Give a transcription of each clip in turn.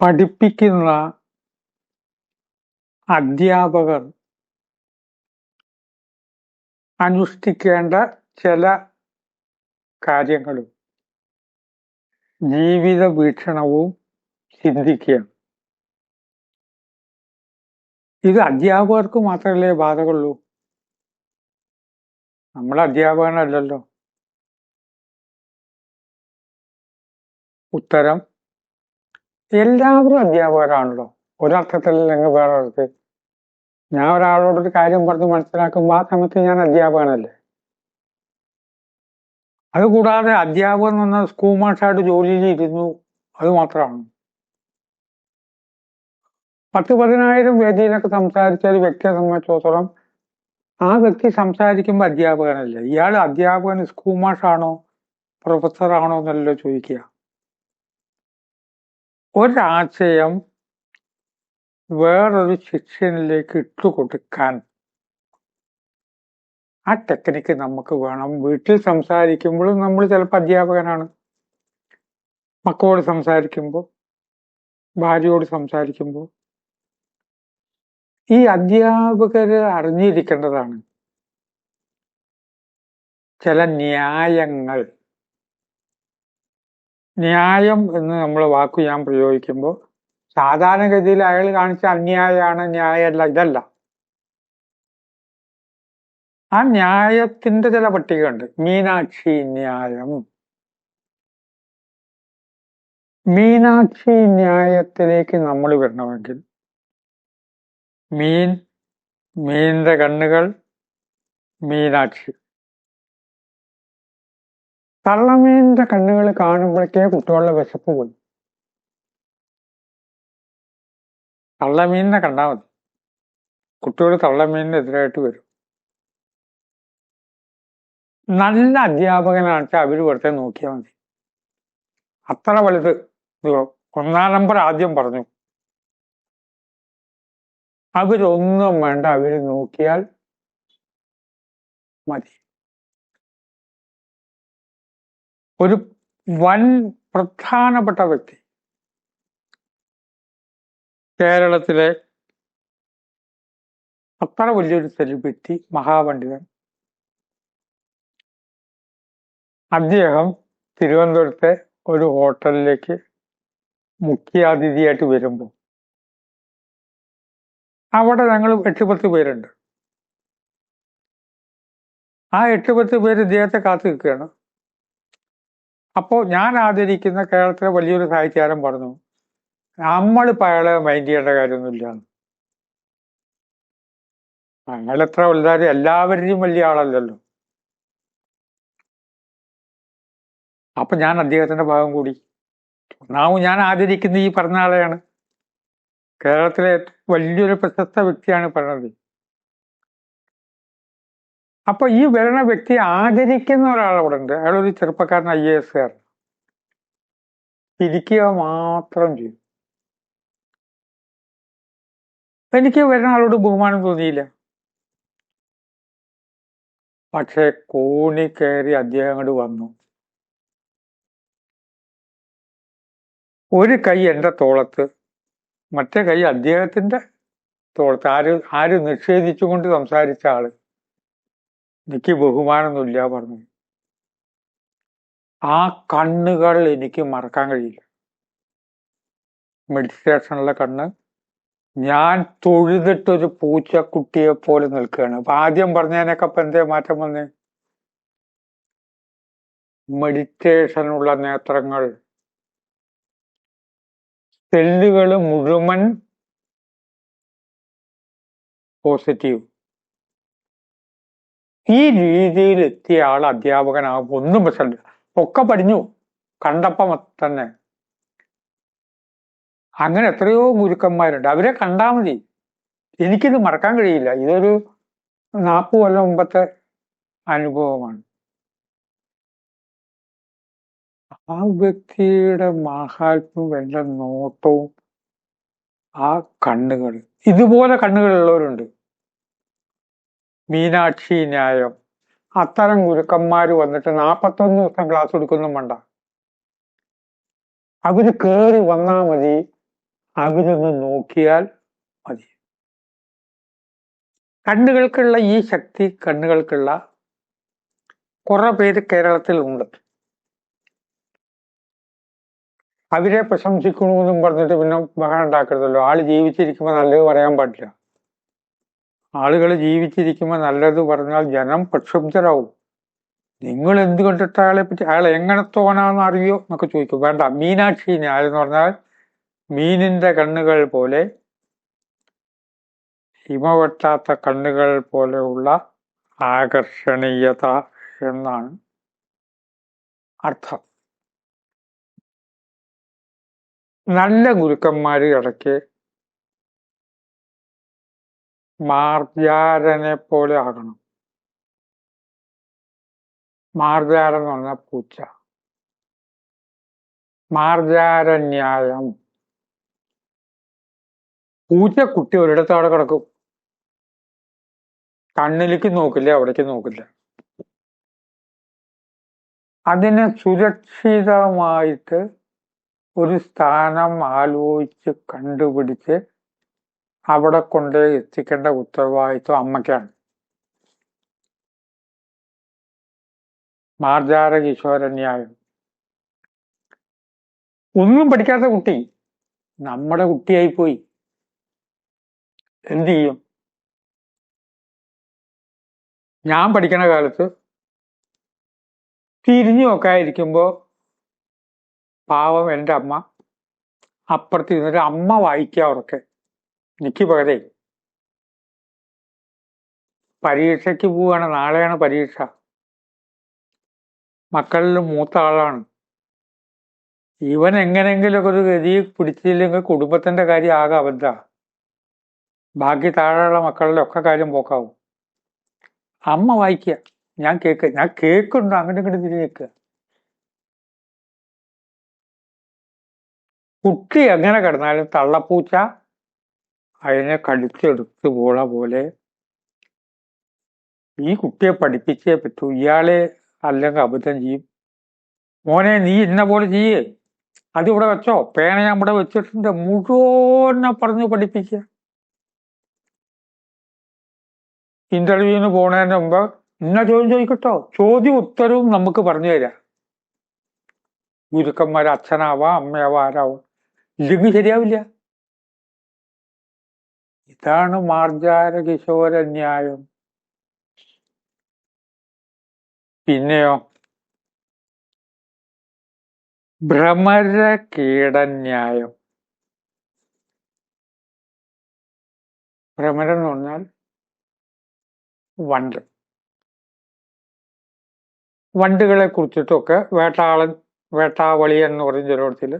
പഠിപ്പിക്കുന്ന അധ്യാപകർ അനുഷ്ഠിക്കേണ്ട ചില കാര്യങ്ങളും ജീവിത വീക്ഷണവും ചിന്തിക്കുക ഇത് അധ്യാപകർക്ക് മാത്രമല്ലേ ബാധകുള്ളൂ നമ്മൾ അധ്യാപകനല്ലല്ലോ. ഉത്തരം എല്ലാവരും അധ്യാപകരാണല്ലോ. ഒരർത്ഥത്തിലല്ലെങ്കിൽ വേറൊരർത്ഥത്തിൽ ഞാൻ ഒരാളോടൊരു കാര്യം പറഞ്ഞ് മനസ്സിലാക്കുമ്പോൾ ആ സമയത്ത് ഞാൻ അധ്യാപകനല്ലേ? അതുകൂടാതെ അധ്യാപകൻ പറഞ്ഞാൽ സ്കൂൾ മാഷായിട്ട് ജോലിയിൽ ഇരുന്നു അത് മാത്രമാണ്. പത്ത് പതിനായിരം വേദിയിലൊക്കെ സംസാരിച്ച ഒരു വ്യക്തിയെ സംബന്ധിച്ചിടത്തോളം ആ വ്യക്തി സംസാരിക്കുമ്പോൾ അധ്യാപകനല്ലേ? ഇയാൾ അധ്യാപകൻ സ്കൂൾ മാഷാണോ പ്രൊഫസറാണോ എന്നല്ലോ ചോദിക്കുക. ഒരാശയം വേറൊരു ശിഷ്യനിലേക്ക് ഇട്ടുകൊടുക്കാൻ ആ ടെക്നിക്ക് നമുക്ക് വേണം. വീട്ടിൽ സംസാരിക്കുമ്പോഴും നമ്മൾ ചിലപ്പോൾ അധ്യാപകനാണ്. മക്കളോട് സംസാരിക്കുമ്പോൾ ഭാര്യയോട് സംസാരിക്കുമ്പോൾ ഈ അധ്യാപകര് അറിഞ്ഞിരിക്കേണ്ടതാണ്. ചില ന്യായങ്ങൾ ന്യായം എന്ന് നമ്മൾ വാക്ക് ഞാൻ പ്രയോഗിക്കുമ്പോൾ സാധാരണഗതിയിൽ അയാൾ കാണിച്ച അന്യായമാണ് ന്യായമല്ല ഇതല്ല. ആ ന്യായത്തിന്റെ ചില പട്ടികയുണ്ട്. മീനാക്ഷി ന്യായം. മീനാക്ഷി ന്യായത്തിലേക്ക് നമ്മൾ വരണമെങ്കിൽ മീൻ മീനിന്റെ കണ്ണുകൾ മീനാക്ഷി. തള്ളമീനിന്റെ കണ്ണുകൾ കാണുമ്പോഴേക്കേ കുട്ടികളുടെ വിശപ്പ് പോയി. തള്ളമീനിനെ കണ്ടാൽ മതി. കുട്ടികൾ തള്ളമീനിനെതിരായിട്ട് വരും. നല്ല അധ്യാപകനാണെച്ചാൽ അവർ വെറുതെ നോക്കിയാൽ മതി. അത്ര വലുത്. ഒന്നാം നമ്പർ ആദ്യം പറഞ്ഞു. അവരൊന്നും വേണ്ട അവർ നോക്കിയാൽ മതി. ഒരു വൻ പ്രധാനപ്പെട്ട വ്യക്തി. കേരളത്തിലെ അത്ര വലിയൊരു സെലിബ്രിറ്റി മഹാപണ്ഡിതൻ. അദ്ദേഹം തിരുവനന്തപുരത്തെ ഒരു ഹോട്ടലിലേക്ക് മുഖ്യാതിഥിയായിട്ട് വരുമ്പോൾ അവിടെ ഞങ്ങൾ എട്ട് പത്ത് പേരുണ്ട്. ആ എട്ട് പത്ത് പേര് ഇദ്ദേഹത്തെ കാത്തു നിൽക്കുകയാണ്. അപ്പോൾ ഞാൻ ആദരിക്കുന്ന കേരളത്തിലെ വലിയൊരു സാഹിത്യകാരൻ പറഞ്ഞു നമ്മൾ അയാളെ മൈൻഡ് ചെയ്യേണ്ട കാര്യമൊന്നുമില്ല. ഞങ്ങളെത്ര വലുതായാലും എല്ലാവരുടെയും വലിയ ആളല്ലല്ലോ. അപ്പൊ ഞാൻ അദ്ദേഹത്തിന്റെ ഭാഗം കൂടി. ഒന്നാമത് ഞാൻ ആദരിക്കുന്ന ഈ പറഞ്ഞ ആളെയാണ്. കേരളത്തിലെ വലിയൊരു പ്രശസ്ത വ്യക്തിയാണ് പറഞ്ഞത്. അപ്പൊ ഈ വരുന്ന വ്യക്തി ആദരിക്കുന്ന ഒരാളവിടെ ഉണ്ട്. അയാളൊരു ചെറുപ്പക്കാരൻ ഐ എ എസ് കാരൻ. ഇരിക്കുക മാത്രം ചെയ്യും. എനിക്ക് വരുന്ന ആളോട് ബഹുമാനം തോന്നിയില്ല. പക്ഷെ കോണി കയറി അദ്ദേഹം അങ്ങോട്ട് വന്നു. ഒരു കൈ എന്റെ തോളത്ത് മറ്റേ കൈ അദ്ദേഹത്തിന്റെ തോളത്ത്. ആര് ആര് നിഷേധിച്ചുകൊണ്ട് സംസാരിച്ച ആൾ. എനിക്ക് ബഹുമാനമൊന്നുമില്ല പറഞ്ഞു. ആ കണ്ണുകൾ എനിക്ക് മറക്കാൻ കഴിയില്ല. മെഡിറ്റേഷനിലെ കണ്ണ്. ഞാൻ തൊഴുതിട്ടൊരു പൂച്ചക്കുട്ടിയെ പോലെ നിൽക്കുകയാണ്. അപ്പൊ ആദ്യം പറഞ്ഞതിനൊക്കെ ഇപ്പൊ എന്തേ മാറ്റം വന്നേ? മെഡിറ്റേഷനുള്ള നേത്രങ്ങൾ. സെല്ലുകൾ മുഴുവൻ പോസിറ്റീവ് ഈ രീതിയിൽ എത്തിയ ആൾ അധ്യാപകനാകുമ്പോൾ ഒന്നും പ്രശ്നമില്ല. ഒക്കെ പഠിഞ്ഞു. കണ്ടപ്പം തന്നെ. അങ്ങനെ എത്രയോ ഗുരുക്കന്മാരുണ്ട്. അവരെ കണ്ടാൽ മതി. എനിക്കിത് മറക്കാൻ കഴിയില്ല. ഇതൊരു നാൽപ്പത് കൊല്ലം മുമ്പത്തെ അനുഭവമാണ്. ആ വ്യക്തിയുടെ മാഹാത്മ്യം എന്റെ നോട്ടവും ആ കണ്ണുകൾ ഇതുപോലെ കണ്ണുകളുള്ളവരുണ്ട് മീനാക്ഷി ന്യായം. അത്തരം ഗുരുക്കന്മാർ വന്നിട്ട് നാൽപ്പത്തൊന്ന് ദിവസം ക്ലാസ് കൊടുക്കുന്നു വേണ്ട. അവർ കേറി വന്നാ മതി. അവരൊന്ന് നോക്കിയാൽ മതി. കണ്ണുകൾക്കുള്ള ഈ ശക്തി കണ്ണുകൾക്കുള്ള കുറെ പേര് കേരളത്തിൽ ഉണ്ട്. അവരെ പ്രശംസിക്കണമെന്നും പറഞ്ഞിട്ട് പിന്നെ ബഹളം ഉണ്ടാക്കരുതല്ലോ. ആൾ ജീവിച്ചിരിക്കുമ്പോൾ നല്ലത് പറയാൻ പാടില്ല. ആളുകൾ ജീവിച്ചിരിക്കുമ്പോൾ നല്ലത് പറഞ്ഞാൽ ജനം പ്രക്ഷുബ്ധരാകും നിങ്ങൾ എന്ത് കണ്ടിട്ട് അയാളെ പറ്റി അയാൾ എങ്ങനെ തോന്നാന്ന് അറിയോ എന്നൊക്കെ ചോദിക്കും. വേണ്ട മീനാക്ഷി ന്യായം പറഞ്ഞാൽ മീനിന്റെ കണ്ണുകൾ പോലെ ഹിമവെട്ടാത്ത കണ്ണുകൾ പോലെയുള്ള ആകർഷണീയത എന്നാണ് അർത്ഥം. നല്ല ഗുരുക്കന്മാർ ഇടയ്ക്ക് മാർജാരനെ പോലെ ആകണം. മാർജാരൻ എന്ന് പറഞ്ഞ പൂച്ച. മാർജാരന്യായം പൂച്ചക്കുട്ടി ഒരിടത്ത് അവിടെ കിടക്കും. കണ്ണിലേക്ക് നോക്കില്ല അവിടേക്ക് നോക്കില്ല. അതിനെ സുരക്ഷിതമായിട്ട് ഒരു സ്ഥാനം ആലോചിച്ച് കണ്ടുപിടിച്ച് അവിടെ കൊണ്ട് എത്തിക്കേണ്ട ഉത്തരവാദിത്വം അമ്മയ്ക്കാണ്. മാർജാര കിശോരന്യായം ഒന്നും പഠിക്കാത്ത കുട്ടി. നമ്മുടെ കുട്ടിയായി പോയി എന്തു ചെയ്യും? ഞാൻ പഠിക്കണ കാലത്ത് തിരിഞ്ഞു ആയിരിക്കുമ്പോ പാവം എന്റെ അമ്മ. അപ്പുറത്ത് അമ്മ വായിക്കുക അവർക്ക് എനിക്ക് പകരേ. പരീക്ഷയ്ക്ക് പോവുകയാണ് നാളെയാണ് പരീക്ഷ. മക്കളിൽ മൂത്ത ആളാണ്. ഇവൻ എങ്ങനെങ്കിലൊക്കെ ഒരു ഗതി പിടിച്ചില്ലെങ്കിൽ കുടുംബത്തിന്റെ കാര്യം ആകെ അബദ്ധ. ബാക്കി താഴെയുള്ള മക്കളുടെ ഒക്കെ കാര്യം പോക്കാവും. അമ്മ വായിക്കുക ഞാൻ കേക്ക്. ഞാൻ കേക്കുണ്ട്. അങ്ങോട്ടും തിരി തിരിഞ്ഞേക്കുക കുട്ടി എങ്ങനെ കിടന്നാലും തള്ളപ്പൂച്ച അതിനെ കടിച്ചെടുത്ത് പോള പോലെ ഈ കുട്ടിയെ പഠിപ്പിച്ചേ പറ്റൂ. ഇയാളെ അല്ലെങ്കിൽ അബദ്ധം ചെയ്യും. മോനെ നീ ഇന്ന പോലെ ചെയ്യേ. അത് ഇവിടെ വെച്ചോ. പേന ഞാൻ ഇവിടെ വെച്ചിട്ടുണ്ട്. മുഴുവനെ പറഞ്ഞ് പഠിപ്പിക്കുക ഇന്റർവ്യൂവിന് പോണതിന് മുമ്പ് ഇന്ന ചോദ്യം ചോദിക്കട്ടോ. ചോദ്യം ഉത്തരവും നമുക്ക് പറഞ്ഞു തരാം. ഗുരുക്കന്മാർ അച്ഛനാവാം അമ്മയാവാം ആരാവാം. ഇല്ലെങ്കിൽ ശരിയാവില്ല. ഇതാണ് മാർജാര കിശോര ന്യായം പിന്നെയോ? ഭ്രമര കീടന്യായം ഭ്രമരം എന്ന് പറഞ്ഞാൽ വണ്ട്. വണ്ടുകളെ കുറിച്ചിട്ടൊക്കെ വേട്ടാളൻ വേട്ടാവളി എന്ന് പറയും ചിലയിടത്തിൽ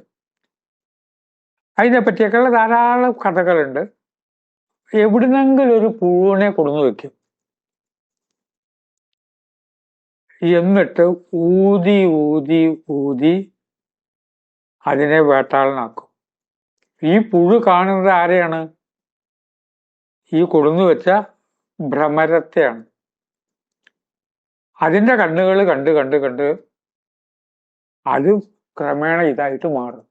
അതിനെ പറ്റിയൊക്കെയുള്ള ധാരാളം കഥകളുണ്ട്. എവിടുന്നെങ്കിലും ഒരു പുഴുവിനെ കൊടുന്നു വെക്കും. എന്നിട്ട് ഊതി ഊതി ഊതി അതിനെ വേട്ടാളനാക്കും. ഈ പുഴു കാണുന്നത് ആരെയാണ്? ഈ കൊടുന്നു വെച്ച ഭ്രമരത്തെയാണ്. അതിന്റെ കണ്ണുകൾ കണ്ട് കണ്ട് കണ്ട് അത് ക്രമേണ ഇതായിട്ട് മാറും.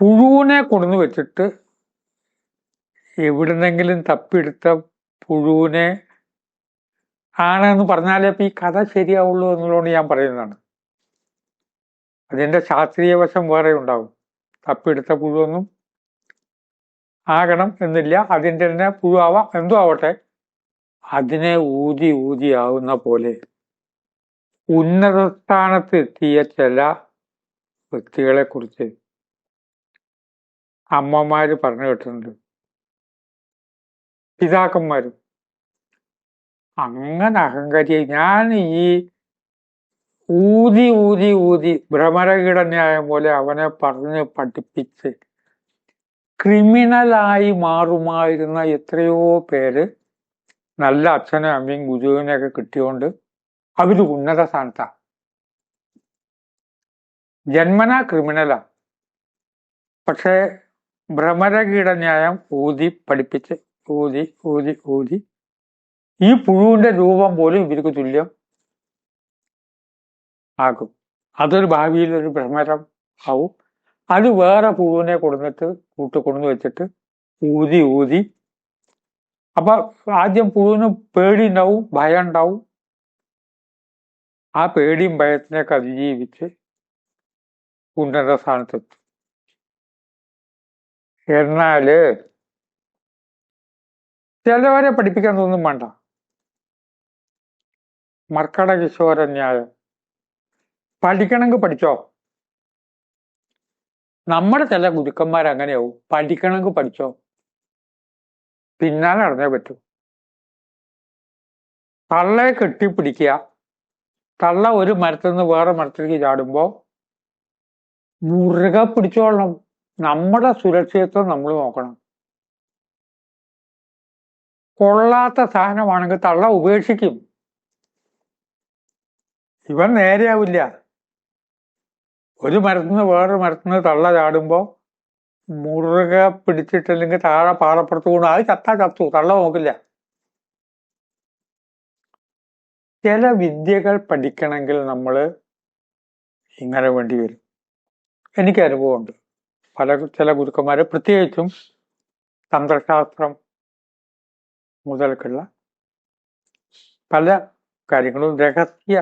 പുഴുവിനെ കൊടുന്നു വെച്ചിട്ട് എവിടുന്നെങ്കിലും തപ്പിയെടുത്ത പുഴുവിനെ ആണെന്ന് പറഞ്ഞാലേ ഈ കഥ ശരിയാവുള്ളൂ എന്നുള്ളതുകൊണ്ട് ഞാൻ പറയുന്നതാണ്. അതിന്റെ ശാസ്ത്രീയ വശം വേറെ ഉണ്ടാവും. തപ്പിയെടുത്ത പുഴുവൊന്നും ആകണം എന്നില്ല. അതിന്റെ തന്നെ പുഴുവാവാം എന്തോ ആവട്ടെ. അതിനെ ഊതി ഊതി ആവുന്ന പോലെ. ഉന്നത സ്ഥാനത്ത് എത്തിയ ചില വ്യക്തികളെ കുറിച്ച് അമ്മമാര് പറഞ്ഞു കേട്ടിട്ടുണ്ട്. പിതാക്കന്മാരും. അങ്ങനെ അഹങ്കാരി ഞാൻ ഈ ഊതി ഊതി ഊതി ഭ്രമരകീടന്യായം പോലെ അവനെ പറഞ്ഞ് പഠിപ്പിച്ച് ക്രിമിനലായി മാറുമായിരുന്ന എത്രയോ പേര് നല്ല അച്ഛനും അമ്മയും ഗുരുവിനെയൊക്കെ കിട്ടിയോണ്ട് അവർ ഉന്നത സ്ഥാനത്താ. ജന്മന ക്രിമിനലാ. പക്ഷേ ഭ്രമരകീടന്യായം ഊതി പഠിപ്പിച്ച് ഊതി ഊതി ഊതി. ഈ പുഴുവിന്റെ രൂപം പോലും ഇവർക്ക് തുല്യം ആകും. അതൊരു ഭാവിയിൽ ഒരു ഭ്രമരം ആവും. അത് വേറെ പുഴുവിനെ കൊടുന്നിട്ട് കൂട്ട് കൊണ്ടു വെച്ചിട്ട് ഊതി ഊതി. അപ്പൊ ആദ്യം പുഴുവിന് പേടി ഉണ്ടാവും ഭയം ഉണ്ടാവും. ആ പേടിയും ഭയത്തിനൊക്കെ അതിജീവിച്ച് ഉന്നത സ്ഥാനത്തെത്തും. എന്നാൽ ചിലവരെ പഠിപ്പിക്കാൻ തോന്നും വേണ്ട. മർക്കട കിശോര ന്യായം പഠിക്കണമെങ്കിൽ പഠിച്ചോ? നമ്മുടെ ചില ഗുരുക്കന്മാർ അങ്ങനെയാവും. പഠിക്കണമെങ്കിൽ പഠിച്ചോ? പിന്നാലെ നടന്നേ പറ്റൂ. തള്ളയെ കെട്ടിപ്പിടിക്കുക. തള്ള ഒരു മരത്തിൽ നിന്ന് വേറെ മരത്തിലേക്ക് ചാടുമ്പോ മുറുക പിടിച്ചോളണം. നമ്മുടെ സുരക്ഷിതത്വം നമ്മൾ നോക്കണം. കൊള്ളാത്ത സാധനമാണെങ്കിൽ തള്ള ഉപേക്ഷിക്കും. ഇവൻ നേരെയാവില്ല. ഒരു മരത്തിന് വേറൊരു മരത്തിന് തള്ള ചാടുമ്പോ മുറുക പിടിച്ചിട്ടില്ലെങ്കിൽ താഴെ പാറപ്പുറത്ത് കൊണ്ട് അത് ചത്താ ചത്തു. തള്ള നോക്കില്ല. ചില വിദ്യകൾ പഠിക്കണമെങ്കിൽ നമ്മൾ ഇങ്ങനെ വേണ്ടി വരും. എനിക്ക് അനുഭവമുണ്ട് പല ചില ഗുരുക്കന്മാരെ പ്രത്യേകിച്ചും തന്ത്രശാസ്ത്രം മുതൽക്കുള്ള പല കാര്യങ്ങളും രഹസ്യ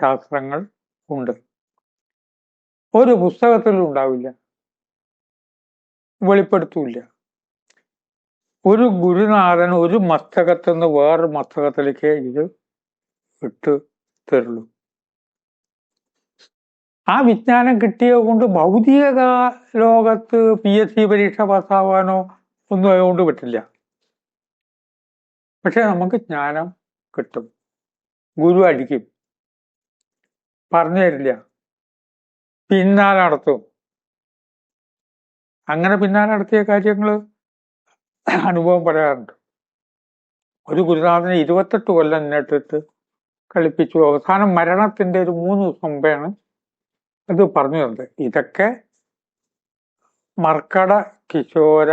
ശാസ്ത്രങ്ങൾ ഉണ്ട്. ഒരു പുസ്തകത്തിലും ഉണ്ടാവില്ല. വെളിപ്പെടുത്തൂല്ല. ഒരു ഗുരുനാഥൻ ഒരു മസ്തകത്തിൽ നിന്ന് വേറൊരു മസ്തകത്തിലേക്ക് ഇത് ഇട്ട് തരുള്ളൂ ആ വിജ്ഞാനം കിട്ടിയത് കൊണ്ട് ഭൗതിക ലോകത്ത് പി എസ് സി പരീക്ഷ പാസ്സാവാനോ ഒന്നും അതുകൊണ്ട് പറ്റില്ല. പക്ഷെ നമുക്ക് ജ്ഞാനം കിട്ടും. ഗുരു അടിക്കും. പറഞ്ഞു തരില്ല. പിന്നാലെ നടത്തും. അങ്ങനെ പിന്നാലെ നടത്തിയ കാര്യങ്ങൾ അനുഭവം പറയാറുണ്ട്. ഒരു ഗുരുനാഥനെ ഇരുപത്തെട്ട് കൊല്ലം നേട്ടിട്ട് കളിപ്പിച്ചു. അവസാനം മരണത്തിന്റെ ഒരു മൂന്ന് ദിവസം മുമ്പെയാണ് അത് പറഞ്ഞു തന്നത്. ഇതൊക്കെ മർക്കട കിശോര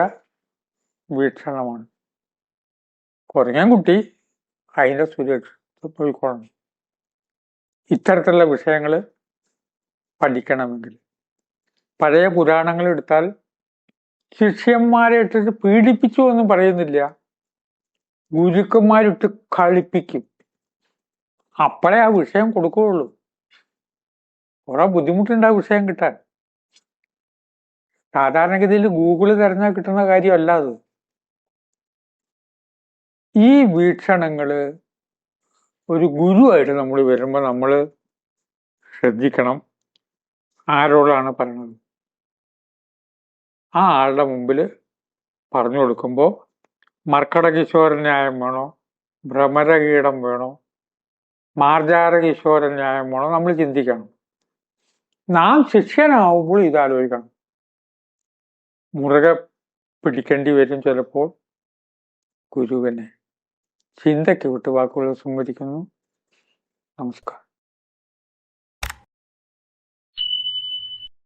വീക്ഷണമാണ്. കുരങ്ങൻകുട്ടി അതിന്റെ സുരക്ഷിത പോയിക്കൊള്ളണം ഇത്തരത്തിലുള്ള വിഷയങ്ങൾ പഠിക്കണമെങ്കിൽ. പഴയ പുരാണങ്ങൾ എടുത്താൽ ശിഷ്യന്മാരെ ഇട്ടിട്ട് പീഡിപ്പിച്ചു എന്ന് പറയുന്നില്ല. ഗുരുക്കന്മാരിട്ട് കളിപ്പിക്കും. അപ്പോഴേ ആ വിഷയം കൊടുക്കുകയുള്ളൂ. കുറെ ബുദ്ധിമുട്ടുണ്ട് ആ വിഷയം കിട്ടാൻ. സാധാരണഗതിയിൽ ഗൂഗിൾ തിരഞ്ഞാൽ കിട്ടുന്ന കാര്യമല്ല അത്. ഈ വീക്ഷണങ്ങൾ ഒരു ഗുരുവായിട്ട് നമ്മൾ വരുമ്പോൾ നമ്മൾ ശ്രദ്ധിക്കണം. ആരോടാണ് പറയുന്നത് ആ ആളുടെ മുമ്പിൽ പറഞ്ഞു കൊടുക്കുമ്പോൾ മർക്കട കിശോര ന്യായം വേണോ? ഭ്രമരകീടം വേണോ? മാർജാര കിശോര ന്യായം വേണോ? നമ്മൾ ചിന്തിക്കണം. നാം ശിഷ്യനാവുമ്പോൾ ഇതാലോചിക്കണം. മുറുകെ പിടിക്കേണ്ടി വരും ചിലപ്പോൾ ഗുരുവിനെ. ചിന്തയ്ക്ക് വിട്ടുവാക്കുകൾ സംവദിക്കുന്നു. നമസ്കാരം.